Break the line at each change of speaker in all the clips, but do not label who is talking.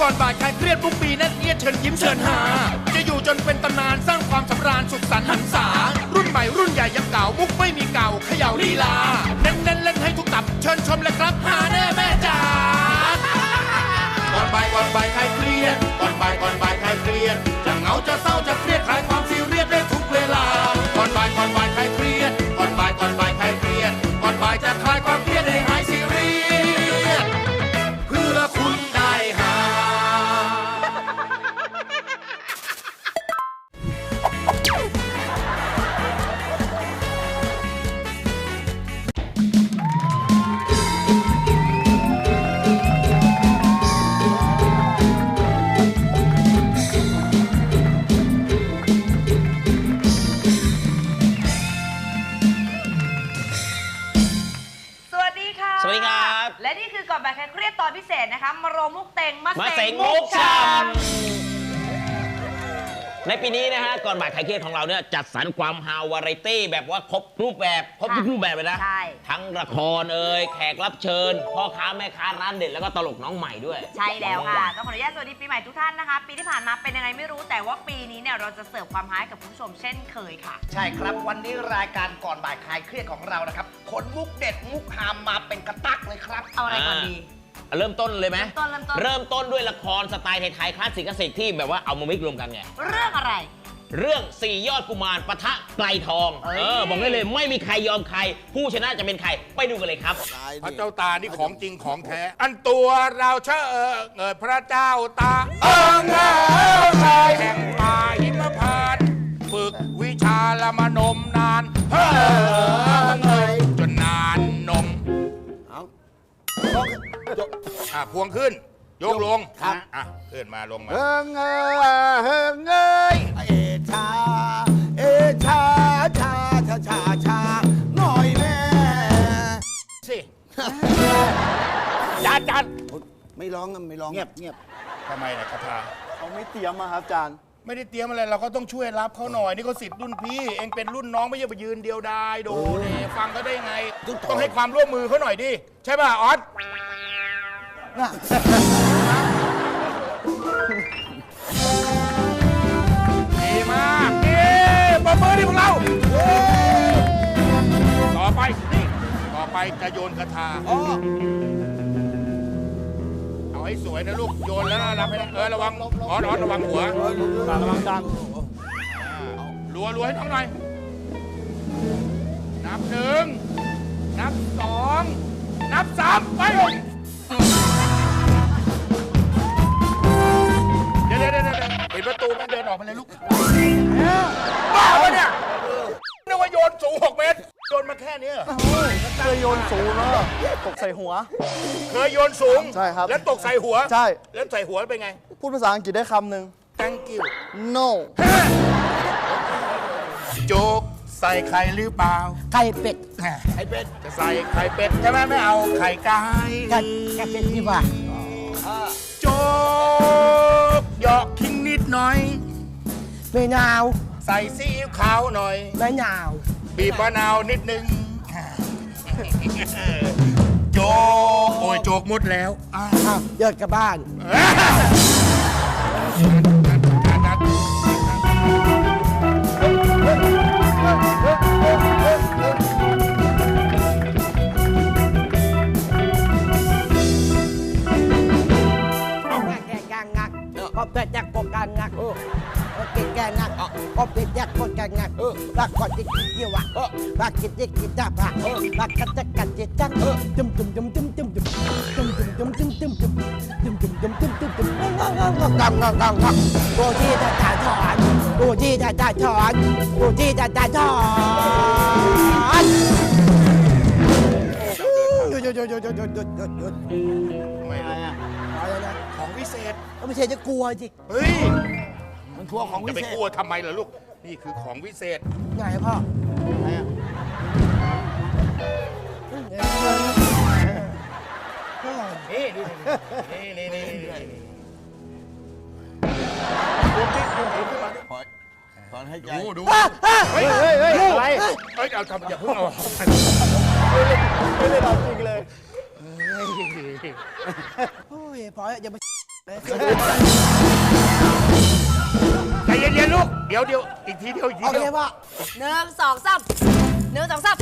ก่อนบ่ายใครเครียดทุกปีนั่นเอียดเชิญยิ้มเชิญหา จะอยู่จนเป็นตำนานสร้างความสำราญสุขสันต์หันษา รุ่นใหม่รุ่นใหญ่ยังเก่ามุกไม่มีเก่าเขย่าลีลาเน้นเน้นเล่นให้ทุกตับ เชิญชมเลยครับหาแน่แม่จ๋าก่อนบ่ายก่อนบ่ายใครเครียดก่อนบ่ายก่อนบ่ายใครเครียดจะเหงาจะเศร้าจะเครียดคลายความ ครเครียด
ของเราเนี่ยจัดสรรความฮาวาไรตี้แบบว่าครบรูปแบบครบทุกรูปแบบเลยนะ
ใช่
ทั้งละครเอ่ยแขกรับเชิญ พ่อค้าแม่ค้าร้านเด็ดแล้วก็ตลกน้องใหม่ด้วย
ใช่แล้วค่ะต้องขออนุญาตสวัสดีปีใหม่ทุกท่านนะคะ ปีที่ผ่านมาเป็นยังไงไม่รู้แต่ว่าปีนี้เนี่ยเราจะเสิร์ฟความฮาให้กับคุณผู้ชมเช่นเคยค่ะ
ใช่ครับวันนี้รายการก่อนบ่ายคลายเครียดของเรานะครับขนมุกเด็ดมุกฮามมาเป็นกระตักเลยครับ
เอาอะไรก่อนดี
เริ่มต้นเลยไหม
เริ่มต้นเริ่มต้น
เริ่มต้นด้วยละครสไตล์ไทยๆคลาสสิกคลาสสิกที่แบบว่าเอามามิกรวมกันไง
เรื่องอะไร
เรื่องสี่ยอดกุมารปะทะไกลทอง
เอ้ย
เออ บอกได้เลยไม่มีใครยอมใคร ผู้ชนะจะเป็นใคร ไปดูกันเลยครับ
พระเจ้าตานี่ของจริงของแท้ อันตัวเราเชิญเกิดพระเจ้าตา เอิงเอ้ยแห่งป่าหิมพานต์ฝึกวิชาละมานมนานเฮ้งเอ้ยจนนานนม
เอา
อะพวงขึ้น โยกลง
ครับ
อะขึ้นมาลงมา
เฮิงเอ้ยเฮิงเอ้ยเอ ชา เอชาชาชาชาชาหน่อยแม่
สิจานจาน
ไม่ร้องอะไม่ร้อง
เงียบ
เงียบ
ทำไมนะคาถา
เขาไม่เตรียมมาครับอาจารย์
ไม่ได้เตรียมอะไรเราก็ต้องช่วยรับเขาหน่อยนี่เขาสิทธิ์รุ่นพี่เองเป็นรุ่นน้องไม่ใช่ไปยืนเดียวดายโดเนี่ยฟังเขาได้ยังไง ต้องให้ความร่วมมือเขาหน่อยดิใช่ป่ะออส ไปจะโยนกระทาเอาให้สวยนะลูก โยนแล้วนะรับให้ได้เออระวังออสออสระวังหัว
ระวังจาน
รัวรัวให้น้องหน่อย นับหนึ่ง นับสอง นับสามไปเดี๋ยวเดี๋ยวเดี๋ยวเดี๋ยวปิดประตูแม่เดินออกไปเลยลูกบ้าปะเนี่ยนึกว่าโยนสูงหกเมตร โยนมาแค่นี้เหรอ
เคยโยนสูงแล้วตกใส่หัว
เคยโยนสูง
ใช่ครับ
แล้วตกใส่หัว
ใช่
แล้วใส่หัวเป็นไง
พูดภาษาอังกฤษได้คำหนึ่ง
thank you
no
โจกใส่ไข่หรือเปล่า
ไก่เป็ด
ไข่เป็ด จะใส่ไข่เป็ดใช่ไหมไม่เอาไข่ไก่
ไก่ไก่เป็ดดีกว่า
โจกหยอกคิงนิดหน่อย
ไม่นาว
ใส่ซีอิ๊วขาวหน่อย
ไม่นาว
บีบมะนาวนิดนึง โจกโอ้ยโจกหมดแล้วอะ
อ้าวเดินกลับบ้านแก จิกจิวะรักกินจิกจิจับรักรักกัดจักกัดจิจักจุ่มจุ่มจุ่มจุ่มจุ่มจุ่มจุ่มจุ่มจุ่มจุ่มจุ่มจุ่มจุ่มจุ่มจุ่มจุ่มจุ่มจุ่มงงงงงงงงงกูที่จะจ่ายถอนกูที่จะจ่ายถอนกูที่จะจ่ายถอนหยุดหยุดหยุดหยุดหยุดหยุดหยุดหยุดหยุด
ไม่รู้
อะไรนะ
ของพิเศษ
ก็ไม่ใช่จะกลัวจิ
เฮ้ย
มันกลัวของ
จะ
วิ
ไป
เศษ
กลัวทำไมล่ะลูก นี่คือของวิเศษ
ไหนพ่อไหนอะ
นี่นี่นี่นี่นี่นี่ดูที่ดูที่ขึ้นมาดิ
ตอนให้ใจ
ดูดู
เฮ้ยเฮ้ยเฮ้ยอะไร
เฮ้ยเอาทำอย่าเพิ่งเอา
ไม่ได้เอาจริงเลย
โอ้ยยพอแล้วอย่ามาเลย
ใจเย็นๆลูก เดี๋ยวเดี๋ยวอีกทีเดียวอีกที
โอ
เดี
เค
ยว
พ่อ
หนึ่งสองสามหนึ่งสองสาม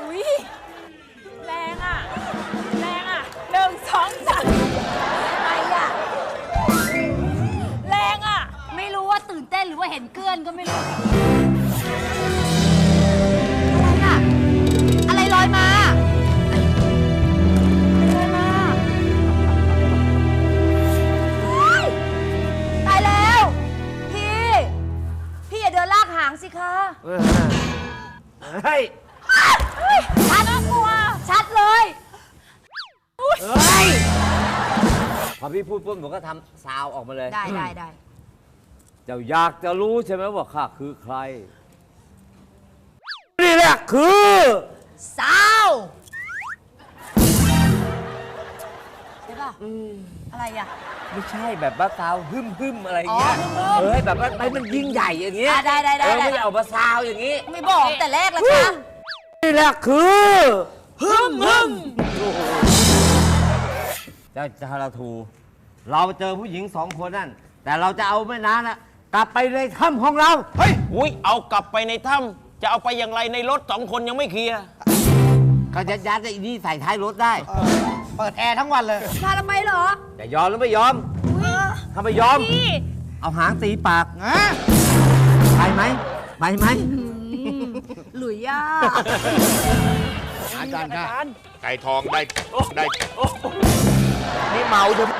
อุ้ยแรงอะ แรงอะหนึ่งสองสามอะไรอะ แรงอะ
ไม่รู้ว่าตื่นเต้นหรือว่าเห็นเกลื่อนก็ไม่รู้อะไร พอ
พี่พูดปุ๊บผมก็ทำซาวออกมาเลย
ได้ได้ได้
เจ้าอยากจะรู้ใช่ไหมว่าข้าคือใคร นี่แหละคือ
สาวใช่ป่ะอะไรอะ
ไม่ใช่แบบว่าซาวฮึ่มฮึ่มอะไรอย่างเงี้ย
อ๋อฮึ่มๆ
เออให้แบบว่าให้มันยิ่งใหญ่อย่างเงี้ย
อะได้ได้ได้
เออ
ได้
ไม่ได้เอามาซาวอย่างงี้
ไม่บอกแต่แรกเลยค่ะ
นี่แหละคือฮึ่มฮึ่มเจ้าจาราทู เราเจอผู้หญิงสองคนนั่น แต่เราจะเอาแม่น้าน่ะกลับไปในถ้ำของเรา
เฮ้ยอุ้ยเอากลับไปในถ้ำจะเอาไปอย่างไรในรถสองคนยังไม่เคลียร์
เขาจะยัดไอ้นี่ใส่ท้ายรถได้
เปิดแอร์ทั้งวันเลย
มาทำไมเหรอ
จะยอมหรือไม่ยอมถ้าไม่ยอม
พี่
เอาหางตีปากไปไหมไปไหม
หลุยย่า
อาจารย์ค่ะไก่ทองได้ได้นี่เมาใช่ไหม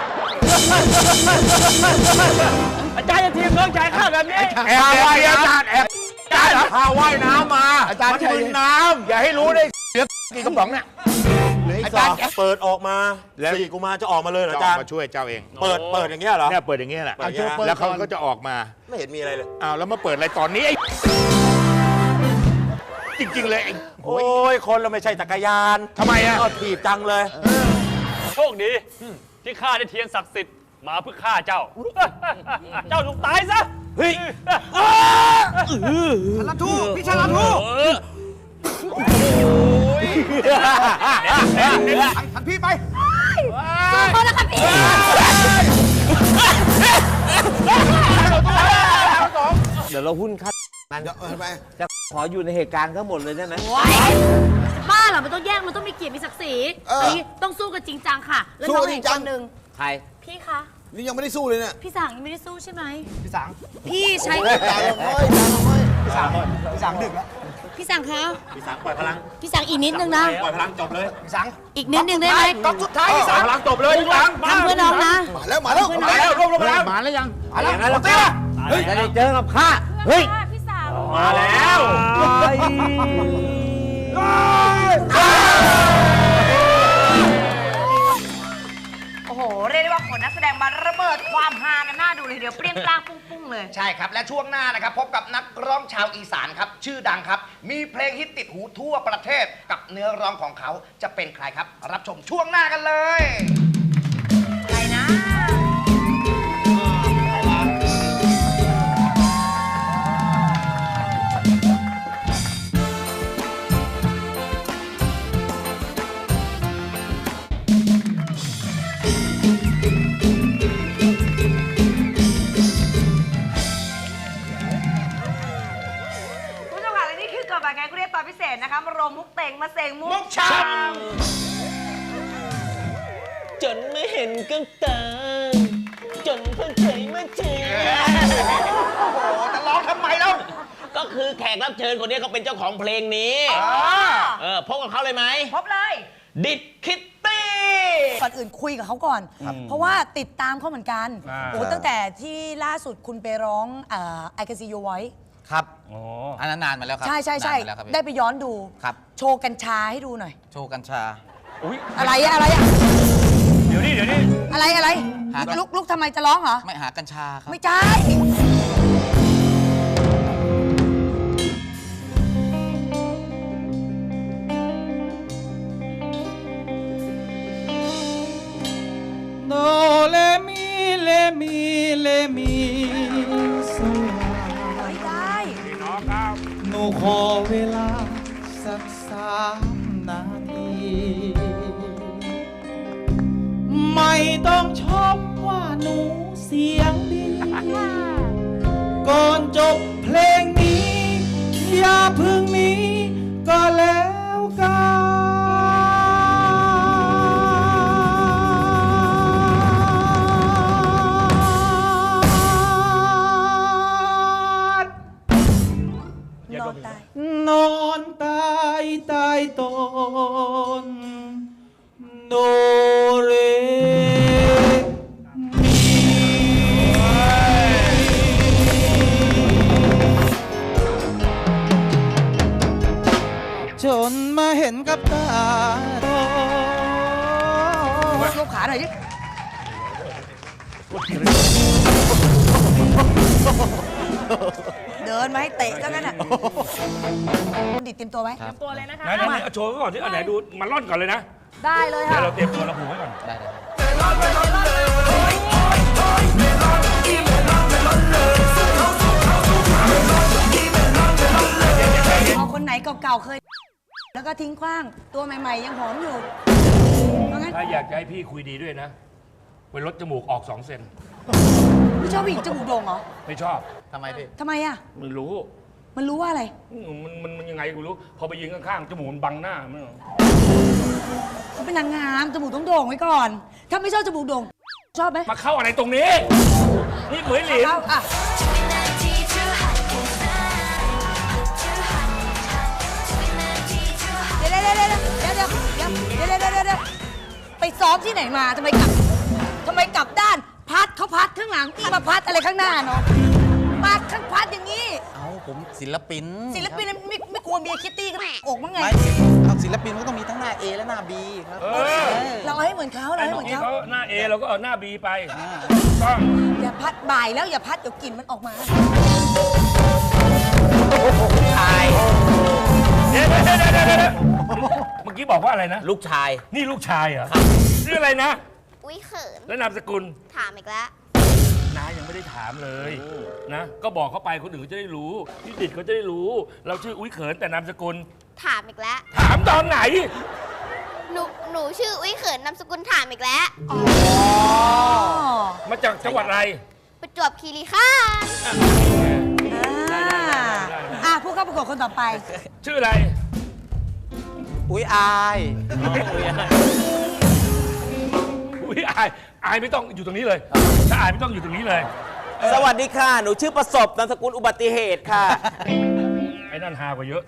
อาจารย์จะทีมน้องชายข้าแบบนี้
แอบว่ายอาจารย์แอบอาจารย์เหรอพาว่ายน้ำมาอาจารย์มันเป็นน้ำอย่าให้รู้ได้เหลือกี่กระป๋องเนี่ย
อาจารย์เปิดออกมาสี่กุมารจะออกมาเลยเหรออาจารย์
มาช่วยเจ้าเอง
เปิดเปิดอย่างเงี้ยเหรอ
เนี่ยเปิดอย่างเงี้ยแหละ
เปิดอย่างเงี้ย
แล้วเขาก็จะออกมา
ไม่เห็นมีอะไรเลย
อ้าวแล้วมาเปิดอะไรตอนนี้ไอ้จริงๆเลยไอ้
โอ้ยคนเราไม่ใช่จักรยาน
ทำไมอะ
ก็ถีบจังเลย
โชคดี ที่ข้าได้เทียนศักดิ์สิทธิ์มาเพื่อฆ่าเจ้า เจ้าจงตายซะ
เฮ้ย
ละทูพี่ชาลาทูทันพี่ไป
สู้เขาแล้วค่ะพี่
เดี๋ยวเราหุ้นค่ามันจะขออยู่ในเหตุการณ์ทั้งหมดเลยได้ไหม
บ้าเหรอมันต้องแย่งมันต้องมีเกียรติมีศักดิ์ศรีอั นนี้ต้องสู้กันจริงจังค่ะ แล้วน้องอีกคนหนึ่ง
ใคร
พี่คะ
นี่ยังไม่ได้สู้เลยเนี่ย
พี่สังยังไม่ได้สู้ใช่ไหม
พี่สัง
พี่ใช้
ตายแล้วเฮ้ยตายแล้วเฮ้ย
พี่สังพี่สังดึกแล้ว
พี่สังคะ
พี่สังปล่อยพลัง
พี่สังอีกนิดนึงนะ
ปล่อยพลังจบเลย
พี่สัง
อีกนิดนึงได้ไหม
ก๊อกสุดท้ายพี่สัง
พลังจบเลยพี่สัง
ทำเพื่อน้องนะ
มาแล้วมาแล้ว
มา แล้วรวบรวมพลัง
มาแล้วยัง
มาแล้ว
อย่างนั้นเรา
เต้
ก็จะได้เจอกับข้าเฮ้ย
พี่สาว
มาแล้ว
โอ้โห เรียกได้ว่าขนนักแสดงมาระเบิดความฮากันหน้าดูเลยเดี๋ยวเปรี้ยงปร้างปุ้งๆเลย
ใช่ครับ และช่วงหน้านะครับ พบกับนักร้องชาวอีสานครับ ชื่อดังครับ มีเพลงฮิตติดหูทั่วประเทศกับเนื้อร้องของเขาจะเป็นใครครับ รับชมช่วงหน้ากันเลย
ใครนะ ตอนพิเศษนะคะมารวมมุกเต่งมาเสงมุก
ช้
จนไม่เห็นกับตาจนเพิ่งเคยมาเจอ
โอ้โหจะร้องทำไมเล่า
ก็คือแขกรับเชิญคนนี้เขาเป็นเจ้าของเพลงนี้เออพบกับเขาเลยไหม
พบเลย
ดิดคิตตี้
ก่อนอื่นคุยกับเขาก่อน เพราะว่าติดตามเขาเหมือนกันโอ้ตั้งแต่ที่ล่าสุดคุณไปร้องไอค n ซี o ูไว้
ครับ
อ๋อ
อันนั้นนานมาแล้วครับ
ใช่ใช่ใช่
นานมาแล้วครับพี่
ได้ไปย้อนดู
ครับ
โชว์กัญชาให้ดูหน่อย
โชว์กัญชา
อุ้ย
อะไรอะอะไรอะ
เดี๋ยวนี้เดี๋ยวนี้
อะไรอะไร
หา
ลุกลุกทำไมจะร้องเหรอ
ไม่หากัญชาครับ
ไม่ใช่ ตาย
นอนตายใต้ต้นโนเรจนมาเห็นกับตาโต
ลูกขาหน่อยดิเดิ นมาให้เตะซะงั้นอะคุณดิดเตรียมตัวไหม
ตัวเลยนะคะ
ไหนไหนไหนเอาโชว์ไว้ก่อนที่อันไหนดูมาล่อนก่อนเลยนะ
ได้เลย
เดี๋ย
ค่ะ
วเราเตรียมตัวเราผูกไว้ก่อน
เอาคนไหนเก่าๆเคย แล้วก็ทิ้งขว้างตัวใหม่ ๆ ยังหอมอยู่เพราะงั้น
ถ้าอยากจะให้พี่คุยดีด้วยนะไปลดจมูกออก2เซน
ไม่ชอบผู้หญิงจมูกโด่งเหรอ
ไม่ชอบ
ทำไมพี่
ทำไมอะ
ไม่รู้
มันรู้ว่าอะไร
มันมันมันยังไงกูรู้ พอไปยิงข้างๆจมูกมันบังหน้ามัน
เขาเป็นนางงามจมูกต้องโด่งไว้ก่อน ถ้าไม่ชอบจมูกโด่ง ชอบไหม
มาเข้าอะไรตรงนี้ นี่เหมือนหลิน
เอาอะเดี๋ยวเดี๋ยวเดี๋ยวเดี๋ยวเดี๋ยวเดี๋ยวเดี๋ยวเดี๋ยวเดี๋ยวเดี๋ยวเดี๋ยวไปซ้อมที่ไหนมาทำไมกลับทำไมกลับด้าน พัดเขาพัดข้างหลังนี่มาพัดอะไรข้างหน้าเนาะมาข้างพัดอย่างนี้
เอาผมศิลปิน
ศิลปินไม่ไม่กลัวเมียคิตตี้ก็อกมั้งไง
ไม่เอาศิลปินมันก็ต้องมีทั้งหน้า A และหน้า B ครับ
เออ
เราเอาให้เหมือนเขาเรา
ไอ้
ให้
เมื่
เห
อ
มือน
กี้
เขา
เขาหน้า A เราก็เอาหน้า B ไปต้อง
อย่าพัดบ่ายแล้วอย่าพัดเดี๋ยวกลิ่นมันออกมา
ชาย
เดี๋ยวเดี๋ยวเดี๋ยวเดี๋ยวเดี๋ยวเมื่อกี้บอกว่าอะไรนะ
ลูกชาย
นี่ลูกชายเหรอชื่ออะไรนะ
อุ้ยเขิน
แล้วนามสกุล
ถามอีกแล้ว
น้ายังไม่ได้ถามเลยนะ ก็บอกเขาไปคนอื่นเขาจะได้รู้พี่ดิดเขาจะได้รู้ เราชื่ออุ้ยเขินแต่นามสกุล
ถามอีกแล้ว
ถามตอนไหน
หนูหนูชื่ออุ้ยเขินนามสกุลถามอีกแล้ว
มาจากจังหวัดอะไร
ประจวบคีรีขันธ์
อ่าอะผู้เข้าประกวดคนต่อไป
ชื่ออะไร
อุ้ยอาย
อุ้ยอาย อายไม่ต้องอยู่ตรงนี้เลย ถ้าอายไม่ต้องอยู่ตรงนี้เลย
สวัสดีค่ะ หนูชื่อประสบนามสกุลอุบัติเหตุค่ะ
ไอ้นั่นฮากว่าเยอะ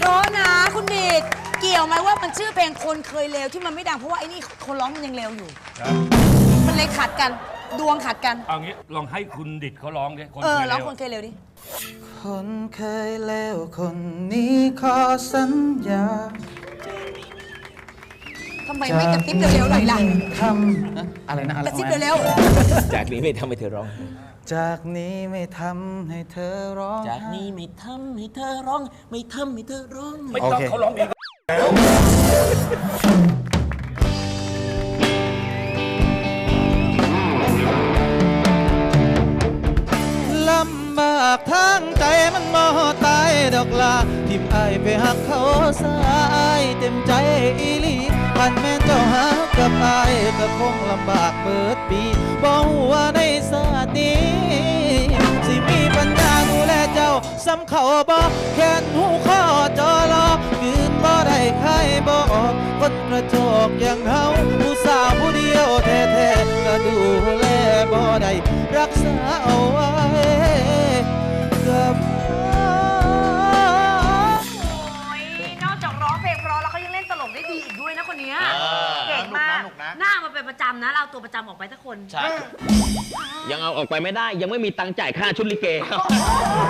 เพราะนะคุณดิดเกี่ยวไหมว่ามันชื่อเพลงคนเคยเลวที่มันไม่ดังเพราะว่าไอ้นี่คนร้องมันยังเลวอยู่ มันเลยขัดกัน ดวงขัดกัน
เอางี้ลองให้คุณดิดเขาร้องดิคน
เออ
เคย
ร้อง
เร็ว
คนเคยเลวดิ
คนเคยเลวคนนี้ขอสัญญา
ทำไมไม่กระซิบเร็วๆหน่อยล่ะ
ทำอะไรนะอะไร
กระซิบ
ของแม่
เร็ว
จากนี้ไม่ทำให้เธอร้อง
จากนี้ไม่ทำให้เธอร้อง
จากนี้ไม่ทำให้เธอร้อง ไม่ทำให้เธอร้อง
ไม่ต้อง
โอเค
เขาร้องเองก็แล้ว
ลำบากทางใจมันบ่ตายดอกลาทิมไอายไปหักเขาสายเต็มใจอีหลี พันแม่เจ้าหากับอายก็คงลำบากเบิดปีบ่ฮู้ว่าในศาสตร์นี้สิมีปัญญาดูแลเจ้าซ้ำเขาบ่แค้นหูข้อจอรอคืนบ่ได้ใครบ่ออกคนกระจอกอย่างเฮาผู้สาวผู้เดียวแท้ๆก็ดูแลบ่ได้รักษาเอาไว้
อีกด้วยนะคนเนี้ย
อ่า
เก่งมาก
หนุกนะหนุกนะ
หน้ามาเป็นประจำนะ เราเอาตัวประจำออกไปสักคน
ใช่ยังเอาออกไปไม่ได้ยังไม่มีตังค์จ่ายค่าชุดลิเกครับ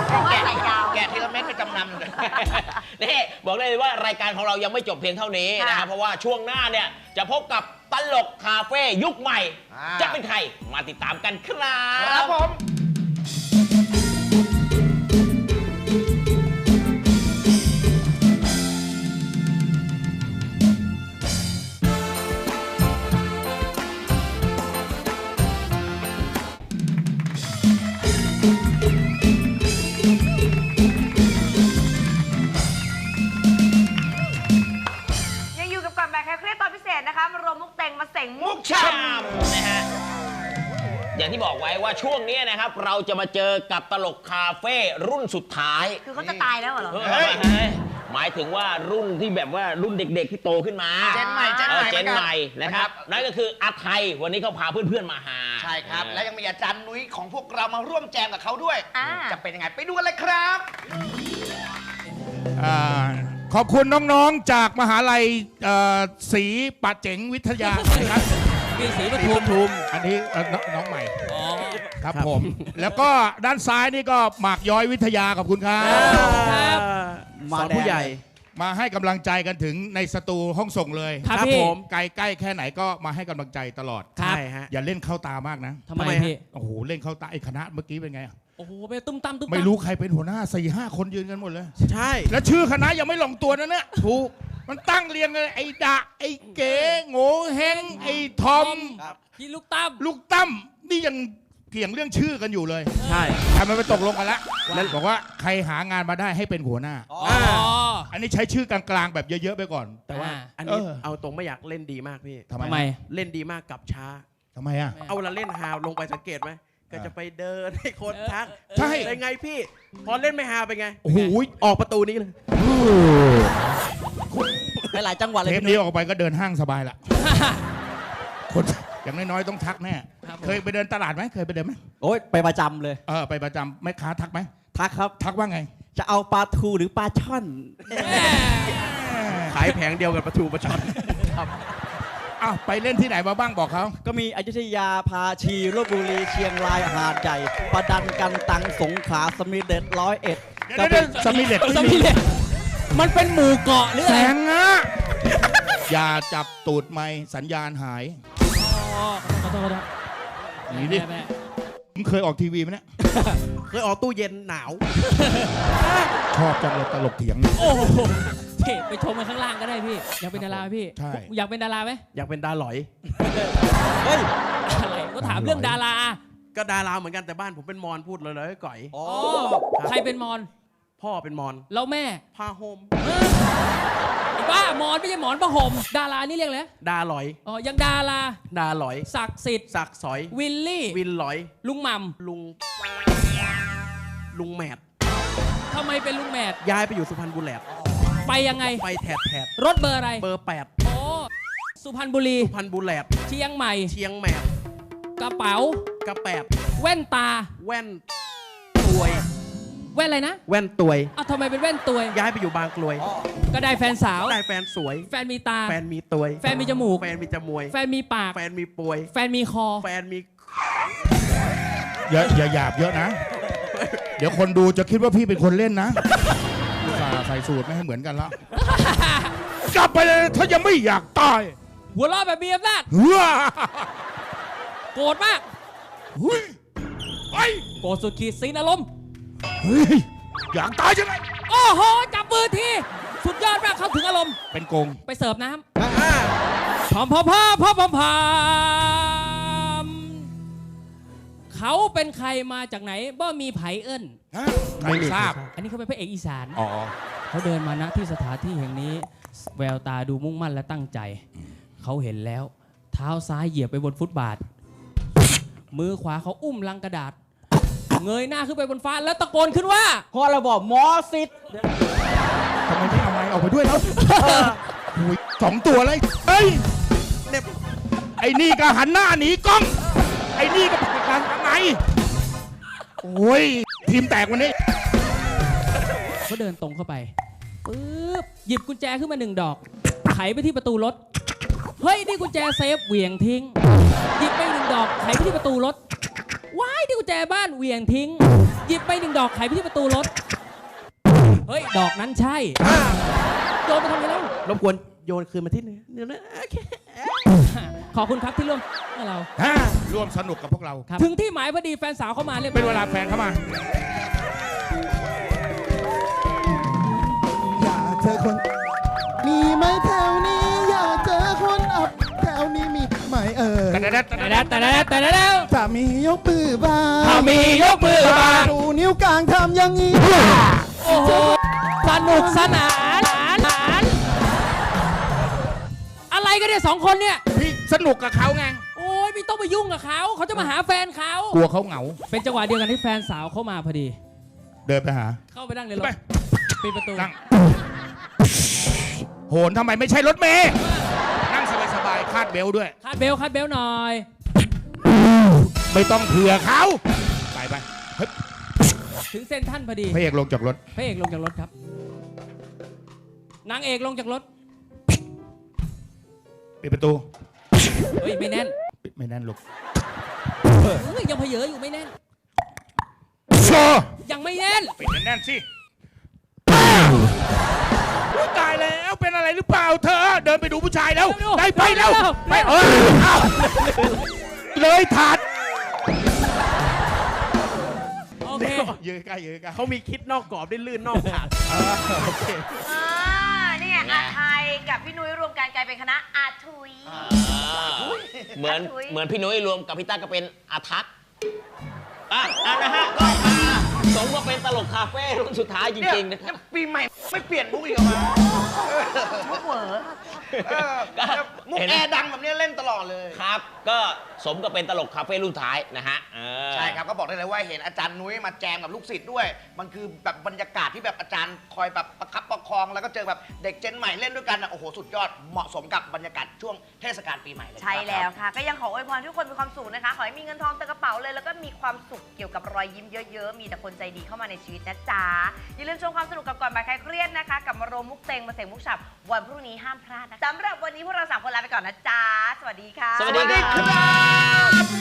เพราะว่าใส่ยาว
แกะทีละเม็ดไปจำนำเลย
นี่บอกได้เลยว่ารายการของเรายังไม่จบเพียงเท่านี้นะครับเพราะว่าช่วงหน้าเนี่ยจะพบกับตลกคาเฟ่ยุคใหม่
อ่า
จะเป็นใครมาติดตามกันครับ
ครับผม
ที่บอกไว้ว่าช่วงนี้นะครับ เราจะมาเจอกับตลกคาเฟ่รุ่นสุดท้าย
คือเขาจะตายแล้วเหรอ
เฮ้ยเฮ้ยหมายถึงว่ารุ่นที่แบบว่ารุ่นเด็ก ๆ ที่โตขึ้นมา
เจนใหม่ เจนใหม่
ออเจนใหม่นะครับ นั่นก็คืออาไทยวันนี้เขาพาเพื่อนๆมาหา
ใช่ครับ และยังมีอาจารย์นุ้ยของพวกเรามาร่วมแจมกับเขาด้วย
อ่า
จะเป็นยังไงไปดูกันเลยครับ
อ่าขอบคุณน้องๆ จากมหาลัยเอ่อศรีปัดเจ๋งวิทยานะครับ
พี่ศรีปทุม
อันนี้เอ่อน้องน้องใหม่ ครับผม แล้วก็ด้านซ้ายนี่ก็หมากย้อยวิทยาขอบคุณครับ
มาผู้ใหญ่
มาให้กำลังใจกันถึงในสตูห้องส่งเลย
ครับพี่
ผมไกลใกล้แค่ไหนก็มาให้กำลังใจตลอด
ครับ ใช่ฮะ
อย่าเล่นเข้าตามากนะ
ทำไมพี่
โอ้โหเล่นเข้าตาไอ้คณะเมื่อกี้เป็นไงอะ
โอ้โหไปตุ้มตั้มตุ้มตั้
ไม่รู้ใครเป็นหัวหน้าสี่ห้าคนยืนกันหมดเลย
ใช่
แล้วชื่อคณะยังไม่ลงตัวนะเนี่ย
ถูก
มันตั้งเรียงเลยไอ้ดะไอ้เก๋โง่เฮงไอ้ทอม
พี่ลูกตั้ม
ลูกตั้มนี่ยัง เกี่ยงเรื่องชื่อกันอยู่เลย
ใช่
ทำไมไปตกลงกันแล้วแล้วบอกว่าใครหางานมาได้ให้เป็นหัวหน้า
อ๋อ
อันนี้ใช้ชื่อกลางๆแบบเยอะๆไปก่อน
แต่ว่า
อ่า
อันนี้
เออ
เอาตรงไม่อยากเล่นดีมากพี่
ทำไม
ทำไม
เล่นดีมากกลับช้า
ทำไมอะ
เอาเวลาเล่นฮาวลงไปสังเกตไหมก็จะไปเดินให้คนทัก
ใช่
เป็นไงพี่ พอเล่นไม่ฮาเป็นไง
โอ้โห
ออกประตูนี้เลย ไปหลายจังหวัดเลย
เทปนี้ออกไปก็เดินห้างสบายละ คน อย่างน้อยๆต้องทักแน่
ครับผม
เคยไปเดินตลาดไหมเคยไปเดินไหม
โอ๊ยไปประจำเลย
เออไปประจำแม่ค้าทักไหม
ทักครับ
ทักว่าไง
จะเอาปลาทูหรือปลาช่อน
ขายแผงเดียวกับประตูประชอน
อ้าวไปเล่นที่ไหนมาบ้างบอกเขา
ก็มีอยุธยาพาชีลบบุรีเชียงรายหาดใหญ่ประดันกันตังสงขลาสมิเด็ดร้อยเอ็ด
เดี๋ยวเดี๋ยวสมิเด็ด
สมิเด็ดมันเป็นหมู่เกาะหรือ
แส
อะไร
งอะอย่าจับตูดไม่สัญญาณหาย
อ๋อ ขอโทษขอโทษ
นี่ดิ
แม่แม่
ผมเคยออกทีวีไหมเนี่ย
เคยออกตู้เย็นหนาว
ชอบจังเลยตลกเถียง
โอ้โหเท่ไปชมกันข้างล่างก็ได้พี่ อยากเป็นดาราไหมพี่
ใช่
อยากเป็นดาราไหม
อยากเป็นดาหลอย
เฮ้ย
อะไรก็ถามเรื่องดารา
ก็ดาราเหมือนกันแต่บ้านผมเป็นมอนพูดเลยเลยก่อย
อ๋อใครเป็นมอน
พ่อเป็นมอน
แล้วแม่
พาโฮม
ไอ้ บ้ามอนไม่ใช่หมอนผ้าห่มดารานี่เรียกอะไร
ดาหลอย
อ๋อยังดารา
ดาหลอย
ศักดิ์สิทธิ์
สักสอย
วิลลี่
วินหลอย
ลุงหม่
ลุง ลุงแมดำ
ทำไมเป็นลุงแมด
ย้ายไปอยู่สุพรรณบุรี
ไปยังไง
ไปแถบแถบ
รถเบอร์อะไร
เบอร์แปด
โอ้สุพรรณบุรี
สุพรรณบุรี
เชียงใหม่
เชียงแมด
กระเป๋า
กระแปด
แว่นตา
แว่นตวย
แว่นอะไรนะ
แว่นตวย
เอ้าทำไมเป็นแว่นตัวย
ย้ายไปอยู่บางกลวย
ก็ได้แฟนสาว
ได้แฟนสวย
แฟนมีตา
แฟนมีตวย
แฟนมีจมูก
แฟนมีจมวย
แฟนมีปาก
แฟนมีป่วย
แฟนมีคอ
แฟนมี
อย่าอย่าหยาบเยอะนะ เดี๋ยวคนดูจะคิดว่าพี่เป็นคนเล่นนะอุตส่าห์ใส่สูตรไม่ให้เหมือนกันแล้วกลับไปเลยถ้ายังไม่อยากตาย
หัวเราะแบบมีอำนาจ
เฮ้ย
โกรธมาก
เฮ้ยไอ้
โกรธสุดขีดสีนอารมณ์
เฮ้ยอยากตายจังไง
โอ้โห จับมือที สุดยอดมากเข้าถึงอารมณ์
เป็นโกง
ไปเสิร์ฟน้ำพอมพอมพอมพอมพอมพอมเขาเป็นใครมาจากไหนบ่ มีไผเอิ้น
ไม่ทราบ
อันนี้เขาเป็นพระเอกอีสาน
อ๋อ
เขาเดินมาณที่สถานที่แห่งนี้ แววตาดูมุ่งมั่นและตั้งใจ เขาเห็นแล้ว เท้าซ้ายเหยียบไปบนฟุตบาท มือขวาเขาอุ้มลังกระดาษ เงยหน้าขึ้นไปบนฟ้าแล้วตะโกนขึ้นว่า
พอเราบอกหมอสิทธิ์
ทำไมไม่เอาไม้ออกไปด้วยแล้วโอ้ยสองตัวเลยเฮ้ยเนี่ยไอ้นี่ก็หันหน้าหนีกล้อง ไอ้นี่ก็ไปกลางทางไหนโอ้ยทีมแตกวันนี้
เขาเดินตรงเข้าไปปึ๊บหยิบกุญแจขึ้นมาหนึ่งดอก ไขไปที่ประตูรถ เฮ้ย นี่กุญแจเซฟเหวี่ยงทิ้ง หยิบไปหนึ่งดอก ไขไปที่ประตูรถ ว้ายนี่กุญแจบ้านเหวี่ยงทิ้ง หยิบไปหนึ่งดอกไขไปที่ประตูรถ เฮ้ย ดอกนั้นใช่โยนไปทำไมแล้ว
รบกวนโยนคืนมาที่นี่เดี๋ยวนะโอเค
ขอบคุณครับที่ร่วมกับเรา
ร่วมสนุกกับพวกเรา
ถึงที่หมายพอดีแฟนสาวเข้ามาเรียบร้อย
เป็นเวลาแฟนเข้ามา
อยากเจอคน มีไหมแถวนี้ แถวนี้มีไหมเอ่ย
แต่แดด
แต่แล้วแต่แล้วแต่แล้ว
ถ้ามียกมือบ้าง
ถ้ามียกมือบ้าง
ดูนิ้วกลางทำอย่างนี้
โอ้โหสนุกสนานหนานอะไรกันเนี่ยสองคนเนี่ย
พี่สนุกกับเขาไง
โอ้ยไม่ต้องไปยุ่งกับเขาเขาจะมาหาแฟนเขา
กลัวเขาเหงา
เป็นจังหวะเดียวกันที่แฟนสาวเข้ามาพอดี
เดินไปหา
เข้าไปนั่งในรถปิดประตู
นั่งโหนทำไมไม่ใช่รถเมย์นั่งสบายๆ คาดเบลต์ด้วย
คาดเบลต์คาดเบลต์หน่อย
ไม่ต้องเผื่อเขาไปไปเฮ้ย
ถึงเซนทรันพอดี
พระเอกลงจากรถ
พระเอกลงจากรถครับนางเอกลงจากรถ
ปิดประตู
เฮ้ยไม่แน่น
ปิดไม่แน่นลูก
เฮ้ยยังเพเยออยู่ไม่แน่น
โชว์
ยังไม่แน่น
ปิดแน่นๆสิ อุ๊ยตายแล้วเป็นอะไรหรือเปล่าเธอ เดินไปดูผู้ชายแล้ว
เร็วๆ
ได้ไปแล้ว
เร็วๆ
ไปเออเอาเลยถาด
โอเค
ยืนใกล้ยืนใกล้
เขามีคิดนอกกรอบได้ลื่นนอกถาด
โอเค
อ่านี่ไงอาไทยกับพี่นุ้ยรวมกันกลายเป็นคณะอาทุย
เหมือน
อาถุย
เหมือนพี่นุ้ยรวมกับพี่ต้าก็เป็นอาทักอะอะนะฮะก็มา สมกับเป็นตลกคาเฟ่รุ่นสุดท้ายจริงๆนะครับ
ปีใหม่ไม่เปลี่ยนมุกอีกเหรอวะ
มุกเหวอ
เออมุกแอร์ดังแบบนี้เล่นตลอดเลย
ครับ ก็สมกับเป็นตลกคาเฟ่รุ่นท้ายนะฮะเออ
ใช่ครับก็บอกได้เลยว่าเห็นอาจารย์นุ้ยมาแจมกับลูกศิษย์ด้วย มันคือแบบบรรยากาศที่แบบอาจารย์คอยแบบประคับประคอง แล้วก็เจอแบบเด็กเจนใหม่เล่นด้วยกันอะโอ้โหสุดยอดเหมาะสมกับบรรยากาศช่วงเทศกาลปีใหม่เลยครับ
ใช่แล้วค่ะ ก็ยังขออวยพรให้ทุกคนมีความสุขนะคะ ขอให้มีเงินทองเต็มกระเป๋าเลย แล้วก็มีความสุขเกี่ยวกับรอยยิ้มเยอะๆ มีแต่คนใจดีเข้ามาในชีวิตนะจ๊ะ อย่าลืมชมความสนุกกับก่อนบ่ายใครเครียดนะคะ กับมาโรมมุกเตงมาเสงมุกฉับวันพรุ่งนี้ห้ามพลาดนะสำหรับวันนี้พวกเราสามคนลาไปก่อนนะจ๊ะ สวัสดีค่ะ
สวัสดีครับ